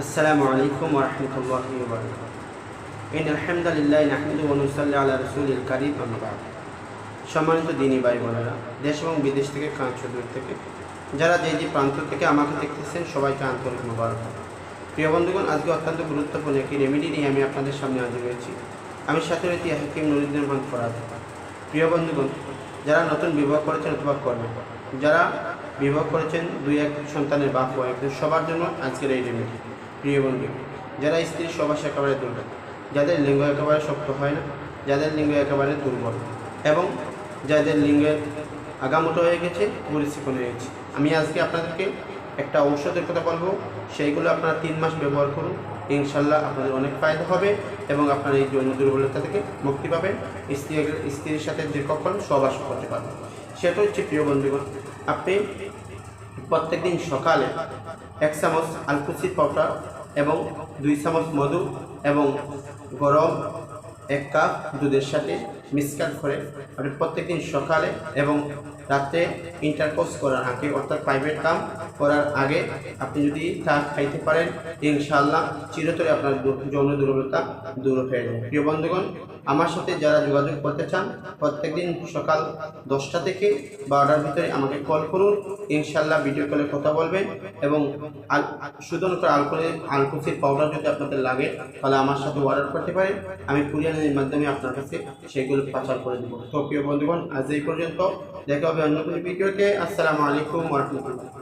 السلام عليكم ورحمة الله وبركاته إن الحمد لله نحمده ونصلي على رسول الكريم أما بعد সম্মানিত দিনী ভাই বোনেরা দেশ এবং বিদেশ থেকে কাঁচ দূর থেকে যারা যে যে প্রান্ত থেকে আমাকে দেখতেছেন সবাইকে আন্তরিক মোবারক প্রিয় বন্ধুগণ আজকে অত্যন্ত গুরুত্বপূর্ণ একটি রেমেডি নিয়ে আমি আপনাদের সামনে হাজির হয়েছি আমি সাথে রয়েছি হাকিম নুরুদ্দিন রহমান ফরাদ প্রিয় বন্ধুগণ যারা নতুন বিবাহ করেছেন অথবা করবেন যারা বিবাহ করেছেন দুই এক সন্তানের বাপ ও একজন সবার জন্য আজকের এই রেমেডি প্রিয় বন্ধু, যারা স্ত্রীর সবাস একেবারে দুর্বল, যাদের লিঙ্গ একেবারে শক্ত হয় না, যাদের লিঙ্গ একেবারে দুর্বল এবং যাদের লিঙ্গের আগামোটো হয়ে গেছে পরিচিকন হয়ে গেছে। আমি আজকে আপনাদেরকে একটা ঔষধের কথা বলব, সেইগুলো আপনারা তিন মাস ব্যবহার করুন, ইনশাল্লাহ আপনাদের অনেক ফায়দা হবে এবং আপনার এই যৌন দুর্বলতা থেকে মুক্তি পাবেন স্ত্রী স্ত্রীর সাথে দীর্ঘক্ষণ সহবাস করতে পারবেন। সেটা হচ্ছে প্রিয় বন্ধুগণ, আপনি প্রত্যেক দিন সকালে এক চামচ আলকুচির পাউডার এবং দুই চামচ মধু এবং গরম এক কাপ দুধের সাথে মিক্সকার করে আপনি প্রত্যেকদিন সকালে এবং রাত্রে ইন্টারকোর্স করার আগে, অর্থাৎ প্রাইভেট কাম করার আগে আপনি যদি তা খাইতে পারেন ইনশাল্লাহ চিরতরে আপনার যৌন দুর্বলতা দূর হয়ে যাবে। প্রিয় বন্ধুগণ, আমার সাথে যারা যোগাযোগ করতে চান, প্রত্যেকদিন সকাল দশটা থেকে বারোটার ভিতরে আমাকে কল করুন। ইনশাল্লাহ ভিডিও কলে কথা বলবেন এবং শুধুমাত্র করে আলকোলে আলকুচির পাউডার যদি আপনাদের লাগে, তাহলে আমার সাথে অর্ডার করতে পারেন। আমি কুরিয়ারের মাধ্যমে আপনার কাছে সেগুলো পাচার করে দেবো। তো প্রিয় বন্ধুগণ, আজ এই পর্যন্ত। দেখা হবে অন্য কোনো ভিডিওতে। আসসালামু আলাইকুম রহমতুল্লাহ।